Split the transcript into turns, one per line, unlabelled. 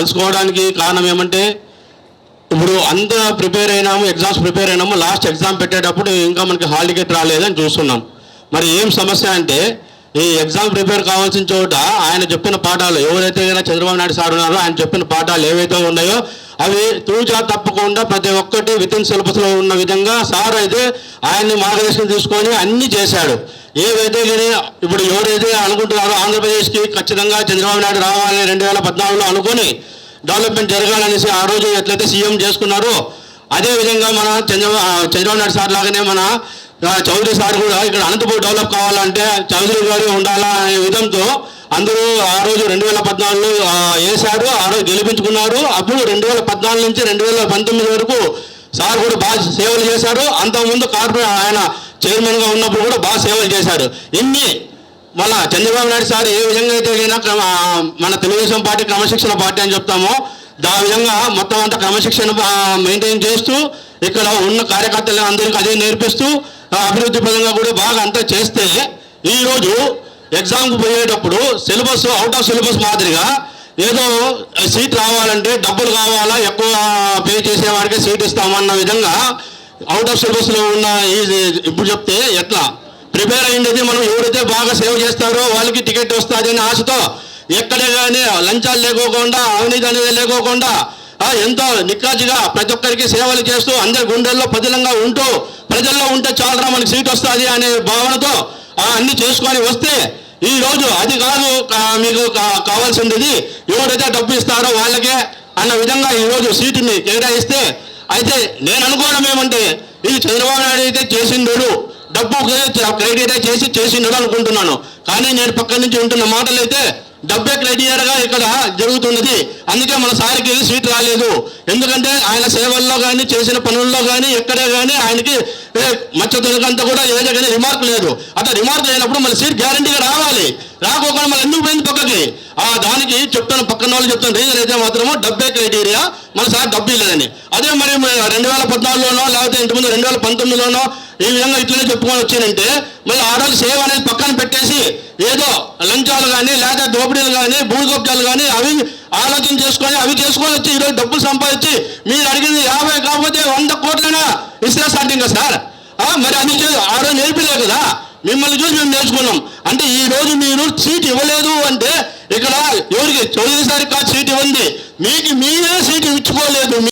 కలుసుకోవడానికి కారణం ఏమంటే ఇప్పుడు అంత ప్రిపేర్ అయినాము ఎగ్జామ్స్ ప్రిపేర్ అయినాము లాస్ట్ ఎగ్జామ్ పెట్టేటప్పుడు ఇంకా మనకి హాల్ టికెట్ రాలేదని చూస్తున్నాం. మరి ఏం సమస్య అంటే ఈ ఎగ్జామ్ ప్రిపేర్ కావాల్సిన చోట ఆయన చెప్పిన పాఠాలు ఎవరైతే చంద్రబాబు నాయుడు సార్ ఉన్నారో ఆయన చెప్పిన పాఠాలు ఏవైతే ఉన్నాయో అవి తూచా తప్పకుండా ప్రతి ఒక్కటి విత్ ఇన్ సిలబస్లో ఉన్న విధంగా సార్ అయితే ఆయన్ని మార్గదర్శనం తీసుకొని అన్నీ చేశాడు. ఏవైతే కానీ ఇప్పుడు ఎవరైతే అనుకుంటున్నారో ఆంధ్రప్రదేశ్కి ఖచ్చితంగా చంద్రబాబు నాయుడు రావాలని రెండు వేల పద్నాలుగులో అనుకొని డెవలప్మెంట్ జరగాలనేసి ఆ రోజు ఎట్లయితే సీఎం చేసుకున్నారో అదే విధంగా మన చంద్రబాబు చంద్రబాబు నాయుడు సార్ లాగానే మన చౌదరి సార్ కూడా ఇక్కడ అనంతపూర్ డెవలప్ కావాలంటే చౌదరి గారు ఉండాలా అనే విధంతో అందరూ ఆ రోజు రెండు వేల పద్నాలుగులో వేశారు ఆ రోజు గెలిపించుకున్నారు. అప్పుడు రెండు వేల పద్నాలుగు నుంచి రెండు వేల పంతొమ్మిది వరకు సార్ కూడా బాగా సేవలు చేశారు. అంతకుముందు కార్పొరేట్ ఆయన చైర్మన్గా ఉన్నప్పుడు కూడా బాగా సేవలు చేశాడు. ఎన్ని మన చంద్రబాబు నాయుడు సార్ ఏ విధంగా అయితే అయినా మన తెలుగుదేశం పార్టీ క్రమశిక్షణ పార్టీ అని చెప్తామో దా విధంగా మొత్తం అంతా క్రమశిక్షణ మెయింటైన్ చేస్తూ ఇక్కడ ఉన్న కార్యకర్తలు అందరికీ అదే నేర్పిస్తూ అభివృద్ధి పరంగా కూడా బాగా అంతా చేస్తే ఈరోజు ఎగ్జామ్కి పోయేటప్పుడు సిలబస్ అవుట్ ఆఫ్ సిలబస్ మాదిరిగా ఏదో సీట్ రావాలంటే డబ్బులు కావాలా ఎక్కువ పే చేసేవాడికి సీట్ ఇస్తామన్న విధంగా అవుట్ ఆఫ్ సిలబస్లో ఉన్న ఇప్పుడు చెప్తే ఎట్లా? ప్రిపేర్ అయ్యింది మనం ఎవరైతే బాగా సేవ్ చేస్తారో వాళ్ళకి టికెట్ వస్తుంది అనే ఆశతో ఎక్కడే కానీ లంచాలు లేకోకుండా అవినీతి అనేది లేకోకుండా ఎంతో నిక్కాజిగా ప్రతి ఒక్కరికి సేవలు చేస్తూ అందరి గుండెల్లో పదిలంగా ఉంటూ ప్రజల్లో ఉంటే చాలరా మనకి సీట్ వస్తుంది అనే భావనతో అన్ని చేసుకొని వస్తే ఈ రోజు అది కాదు మీకు కావాల్సింది ఎవరైతే డబ్బు ఇస్తారో వాళ్ళకే అన్న విధంగా ఈ రోజు సీటుని కేటాయిస్తే అయితే నేను అనుకోవడం ఏమంటే ఇది చంద్రబాబు నాయుడు అయితే చేసిండు డబ్బు క్రెడిట్ చేసి చేసిండు అనుకుంటున్నాను. కానీ నేను పక్కన నుంచి ఉంటున్న మాటలు అయితే డబ్బే క్రైటీరియాగా ఇక్కడ జరుగుతున్నది. అందుకే మన సార్కి సీట్ రాలేదు. ఎందుకంటే ఆయన సేవల్లో కానీ చేసిన పనుల్లో కానీ ఎక్కడే కానీ ఆయనకి ఏ, మచ్చ తొలగంతా కూడా ఏదో కానీ రిమార్క్ లేదు. అట్లా రిమార్క్ లేనప్పుడు మన సీట్ గ్యారంటీగా రావాలి. రాకోకుండా మళ్ళీ ఎందుకు పోయింది పక్కకి? ఆ దానికి చెప్తాను పక్కన వాళ్ళు చెప్తాను రీజన్ అయితే మాత్రము డబ్బే క్రైటీరియా మన సార్ డబ్బు లేదని అదే మరి రెండు వేల పద్నాలుగులోనో లేకపోతే ఇంతకుముందు రెండు వేల పంతొమ్మిదిలోనో ఈ విధంగా ఇట్లనే చెప్పుకొని వచ్చానంటే మళ్ళీ ఆ రోజు సేవ అనేది పక్కన పెట్టేసి ఏదో లంచాలు కానీ లేదా దోపిడీలు కానీ భూగోప్యాలు కానీ అవి ఆలోచన చేసుకొని అవి చేసుకొని వచ్చి ఈరోజు డబ్బులు సంపాదించి మీరు అడిగింది యాభై కాకపోతే వంద కోట్లైనా ఇస్తే స్టార్టింగ్ సార్? మరి అది ఆ రోజు నేర్పిలే కదా? మిమ్మల్ని చూసి మేము నేర్చుకున్నాం. అంటే ఈ రోజు మీరు సీట్ ఇవ్వలేదు అంటే ఇక్కడ ఎవరికి చౌదరి సారికి కాదు సీట్ ఇవ్వండి. మీకు మీరే సీట్ ఇచ్చుకోలేదు.